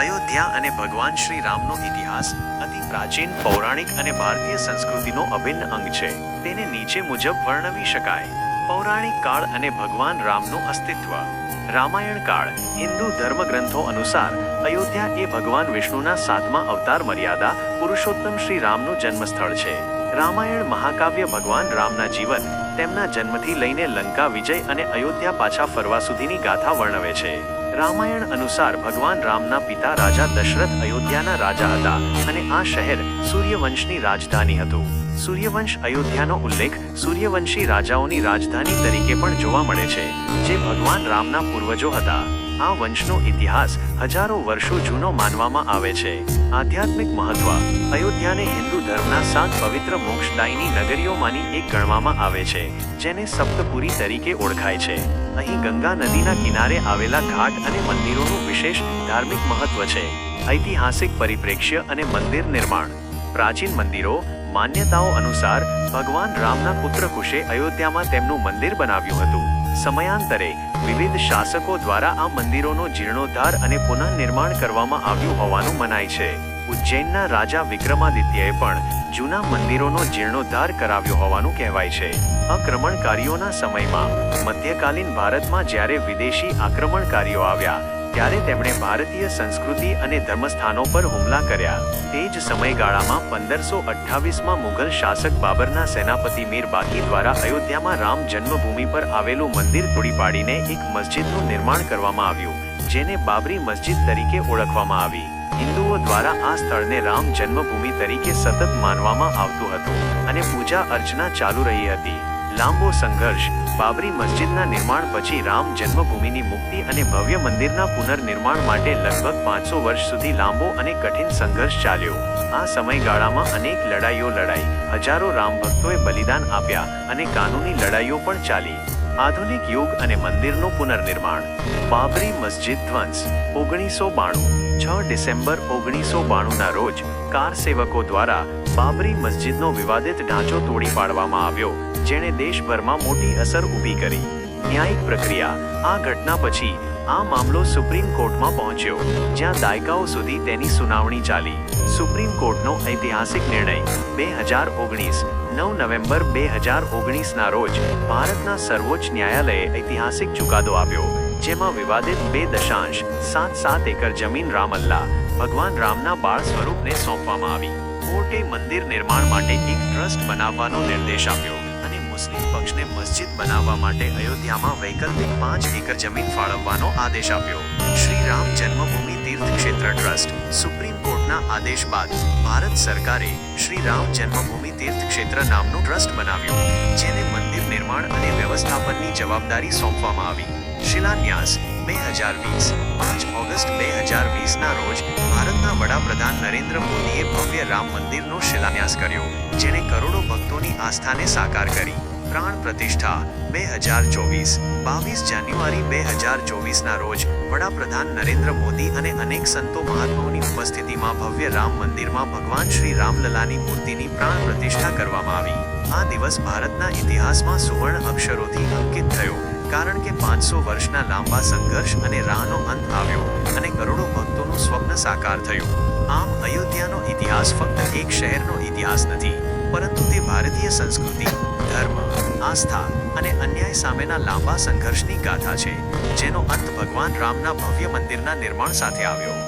અયોધ્યા અને ભગવાન શ્રી રામનો ઇતિહાસ અતિ પ્રાચીન, પૌરાણિક અને ભારતીય સંસ્કૃતિનો અભિન્ન અંગ છે. તેને નીચે મુજબ વર્ણવી શકાય. પૌરાણિક કાળ અને ભગવાન રામનું અસ્તિત્વ. રામાયણ કાળ, હિન્દુ ધર્મગ્રંથો અનુસાર અયોધ્યા એ ભગવાન વિષ્ણુના સાતમા અવતાર મર્યાદા પુરુષોત્તમ શ્રી રામનું જન્મસ્થળ છે. રામાયણ મહાકાવ્ય ભગવાન રામના જીવન, તેમના જન્મથી લઈને લંકા વિજય અને અયોધ્યા પાછા ફરવા સુધીની ગાથા વર્ણવે છે. રામાયણ અનુસાર ભગવાન રામના પિતા રાજા દશરથ અયોધ્યાના રાજા હતા અને આ શહેર સૂર્યવંશની રાજધાની હતું. સૂર્યવંશ અયોધ્યાનો ઉલ્લેખ સૂર્યવંશી રાજાઓની રાજધાની તરીકે પણ જોવા મળે છે, જે ભગવાન રામના પૂર્વજો હતા. આ વંશનો ઇતિહાસ હજારો વર્ષો જૂનો માનવામાં આવે છે. આધ્યાત્મિક મહત્વ, અયોધ્યાને હિન્દુ ધર્મના સાત પવિત્ર મોક્ષદાયીની નગરીઓમાંની એક ગણવામાં આવે છે, જેને સપ્તપુરી તરીકે ઓળખાય છે. અહીં ગંગા નદીના કિનારે આવેલા ઘાટ અને મંદિરોનું વિશેષ ધાર્મિક મહત્વ છે. ઐતિહાસિક પરિપ્રેક્ષ્ય અને મંદિર નિર્માણ. પ્રાચીન મંદિરો, માન્યતાઓ અનુસાર ભગવાન રામના પુત્ર કુશે અયોધ્યામાં તેમનું મંદિર બનાવ્યું હતું. સમયાંતરે વિવિધ શાસકો દ્વારા આ મંદિરોનો જીર્ણોદ્ધાર અને પુનઃનિર્માણ કરવામાં આવ્યું હોવાનું મનાય છે. ઉજ્જૈનના રાજા વિક્રમાદિત્યએ પણ જૂના મંદિરોનો જીર્ણોદ્ધાર કરાવ્યો હોવાનું કહેવાય છે. આક્રમણકારીઓના સમયમાં મધ્યકાલીન ભારતમાં જ્યારે વિદેશી આક્રમણકારીઓ આવ્યા ત્યારે તેમણે ભારતીય સંસ્કૃતિ અને ધર્મસ્થાનો પર હુમલા કર્યા. તે જ સમયગાળામાં પંદરસો અઠ્ઠાવીસમાં મુઘલ શાસક બાબરના સેનાપતિ મીર બાકી દ્વારા અયોધ્યામાં રામ જન્મભૂમિ પર આવેલું મંદિર તોડી પાડીને એક મસ્જિદનું નિર્માણ કરવામાં આવ્યું, જેને બાબરી મસ્જિદ તરીકે ઓળખવામાં આવી. હિન્દુઓ દ્વારા આ સ્થળને રામ જન્મભૂમિ તરીકે સતત માનવામાં આવતું હતું અને પૂજા અર્ચના ચાલુ રહી હતી. લાંબો સંઘર્ષ, બાબરી મસ્જિદના નિર્માણ પછી રામ જન્મભૂમિની મુક્તિ અને ભવ્ય મંદિરના પુનર્નિર્માણ માટે લગભગ પાંચસો વર્ષ સુધી લાંબો અને કઠિન સંઘર્ષ ચાલ્યો. આ સમયગાળામાં અનેક લડાઈઓ લડાઈ, હજારો રામ ભક્તોએ બલિદાન આપ્યા અને કાનૂની લડાઈઓ પણ ચાલી. આધુનિક યુગ અને મંદિરનું પુનર્નિર્માણ. બાબરી મસ્જિદ ધ્વંસ, ઓગણીસો બાણું, છ ડિસેમ્બર ઓગણીસો બાણુંના રોજ કાર સેવકો દ્વારા બાબરી મસ્જિદનો વિવાદિત ઢાંચો તોડી પાડવામાં આવ્યો, જેણે દેશભરમાં મોટી અસર ઊભી કરી. ન્યાયિક પ્રક્રિયા, આ ઘટના પછી આ મામલો સુપ્રીમ કોર્ટમાં પહોંચ્યો, જ્યાં દાયકાઓ સુધી તેની સુનાવણી ચાલી. સુપ્રીમ કોર્ટનો ઐતિહાસિક નિર્ણય, બે હજાર ઓગણીસ, નવ નવેમ્બર બે હજાર ઓગણીસના રોજ ભારતના સર્વોચ્ચ ન્યાયાલયે ઐતિહાસિક ચુકાદો આપ્યો. જેમાં વિવાદિત બે દશાંશ, સાત સાત એકર જમીન રામલ્લા, ભગવાન રામના બાળ સ્વરૂપને સોંપવામાં આવી. કોર્ટે મંદિર નિર્માણ માટે એક ટ્રસ્ટ બનાવવાનો નિર્દેશ આપ્યો અને મુસ્લિમ પક્ષને મસ્જિદ બનાવવા માટે અયોધ્યામાં વૈકલ્પિક પાંચ એકર જમીન ફાળવવાનો આદેશ આપ્યો. શ્રી રામ જન્મભૂમિ તીર્થ ક્ષેત્ર ટ્રસ્ટ, સુપ્રીમ કોર્ટના આદેશ બાદ ભારત સરકારે શ્રી રામ જન્મભૂમિ તીર્થ ક્ષેત્ર નામનું ટ્રસ્ટ બનાવ્યું, જેને મંદિર નિર્માણ અને વ્યવસ્થાપનની જવાબદારી સોંપવામાં આવી. શિલાન્યાસ બે હજાર વીસ. પાંચ ઓગસ્ટ બે હજાર વીસના રોજ ભારતના વડાપ્રધાન નરેન્દ્ર મોદીએ ભવ્ય રામ મંદિરનો શિલાન્યાસ કર્યો જેણે કરોડો ભક્તોની આસ્થાને સાકાર કરી. પ્રાણ પ્રતિષ્ઠા બે હજાર ચોવીસ. બાવીસ જાન્યુઆરી બે હજાર ચોવીસના રોજ વડાપ્રધાન નરેન્દ્ર મોદી અને અનેક સંતો મહાત્માઓની ઉપસ્થિતિમાં ભવ્ય રામ મંદિરમાં ભગવાન શ્રી રામલલાની મૂર્તિની પ્રાણ પ્રતિષ્ઠા કરવામાં આવી. આ દિવસ ભારતના ઇતિહાસમાં સુવર્ણ અક્ષરોથી અંકિત થયો. કારણ કે પાંચસો વર્ષના લાંબા સંઘર્ષ અને રાહનો અંત આવ્યો અને કરોડો ભક્તોનું સ્વપ્ન સાકાર થયું. આમ અયોધ્યાનો ઇતિહાસ ફક્ત એક શહેરનો ઇતિહાસ નથી, પરંતુ તે ભારતીય સંસ્કૃતિ, ધર્મ, આસ્થા અને અન્યાય સામેના લાંબા સંઘર્ષની ગાથા છે, જેનો અંત ભગવાન રામના ભવ્ય મંદિરના નિર્માણ સાથે આવ્યો.